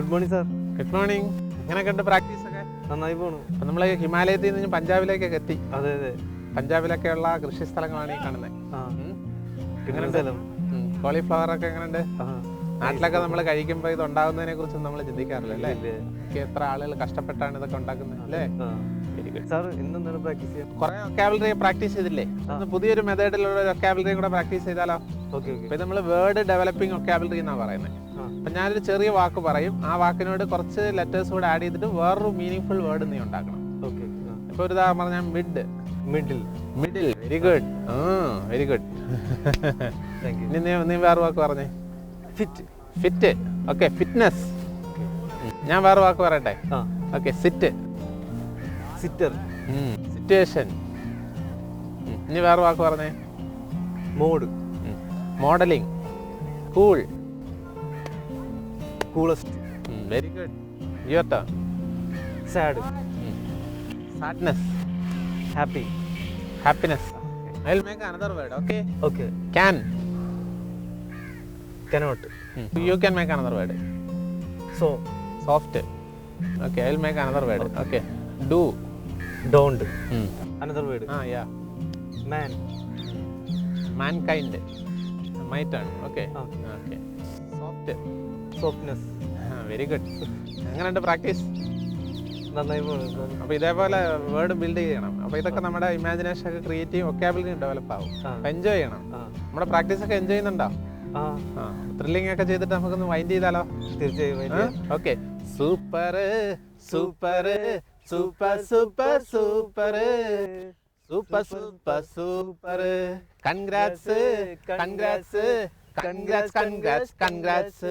Good morning sir good morning എങ്ങനെയൊക്കെ ഉണ്ട് practice ഒക്കെ നന്നായി പോണു അപ്പം നമ്മൾ ഹിമാലയത്തിൽ നിന്ന് പഞ്ചാബിലേക്കൊക്കെ എത്തി അതെ അതെ ഉള്ള കൃഷി സ്ഥലങ്ങളാണ് ഈ കാണുന്നത് കോളിഫ്ലവർ ഒക്കെ എങ്ങനെയുണ്ട് നാട്ടിലൊക്കെ നമ്മൾ കഴിക്കുമ്പോൾ ഇത് ഉണ്ടാകുന്നതിനെ കുറിച്ച് നമ്മൾ ചിന്തിക്കാറില്ല അല്ലേ എത്ര ആളുകൾ കഷ്ടപ്പെട്ടാണ് ഇതൊക്കെ ഉണ്ടാക്കുന്നത് അല്ലേ പ്രാക്ടീസ് പ്രാക്ടീസ് ചെയ്തില്ലേ പുതിയൊരു മെത്തേഡിലുള്ള വൊക്കാബുലറി കൂടെ പ്രാക്ടീസ് ചെയ്താലോ ഓക്കെ ഓക്കെ ഇപ്പം നമ്മൾ വേർഡ് ഡെവലപ്പിംഗ് വൊക്കാബുലറി എന്നാണ് പറയുന്നത് അപ്പം ഞാനൊരു ചെറിയ വാക്ക് പറയും ആ വാക്കിനോട് കുറച്ച് ലെറ്റേഴ്സ് കൂടെ ആഡ് ചെയ്തിട്ട് വേറൊരു മീനിങ് ഫുൾ വേർഡ് നീ ഉണ്ടാക്കണം ഓക്കെ ഇപ്പൊ ഒരു ഉദാഹരണം പറഞ്ഞാൽ mid middle middle very good ആ വെരി ഗുഡ് നീ നീ വേറെ വാക്ക് പറഞ്ഞേ ഫിറ്റ് ഫിറ്റ് ഓക്കെ ഫിറ്റ്നസ് ഞാൻ വേറെ വാക്ക് പറയട്ടെ ഓക്കെ സിറ്റ് സിറ്റർ സിറ്റുവേഷൻ ഇനി വേറെ വാക്ക് പറഞ്ഞേ mode modelling cool Coolest. Very good. Your turn. Sad. Sadness. Happy. Happiness. Okay. I'll make another word, okay? Okay. Can. Cannot. You can make another word. So. Soft. Okay, I'll make another word. Okay. Do. Don't. Another word. Ah, yeah. Man. Mankind. My turn. Okay. Okay. Soft. Softness very good എങ്ങനെയുണ്ട് practice നന്നായി അപ്പോൾ ഇതേപോലെ word build ചെയ്യണം അപ്പോൾ ഇതൊക്കെ നമ്മുടെ imagination ഒക്കെ create ചെയ്യും ഒക്കാബിലിറ്റി ഡെവലപ്പ് ആവും എൻജോയ് ചെയ്യണം നമ്മുടെ പ്രാക്ടീസ് ഒക്കെ എൻജോയ് ചെയ്യുന്നുണ്ടോ ത്രില്ലിംഗ് ഒക്കെ ചെയ്തിട്ട് നമുക്കൊന്ന് വൈൻഡ് ചെയ്താലോ തീർച്ചയായും okay super super super super super super super super congrats congrats congrats congrats congrats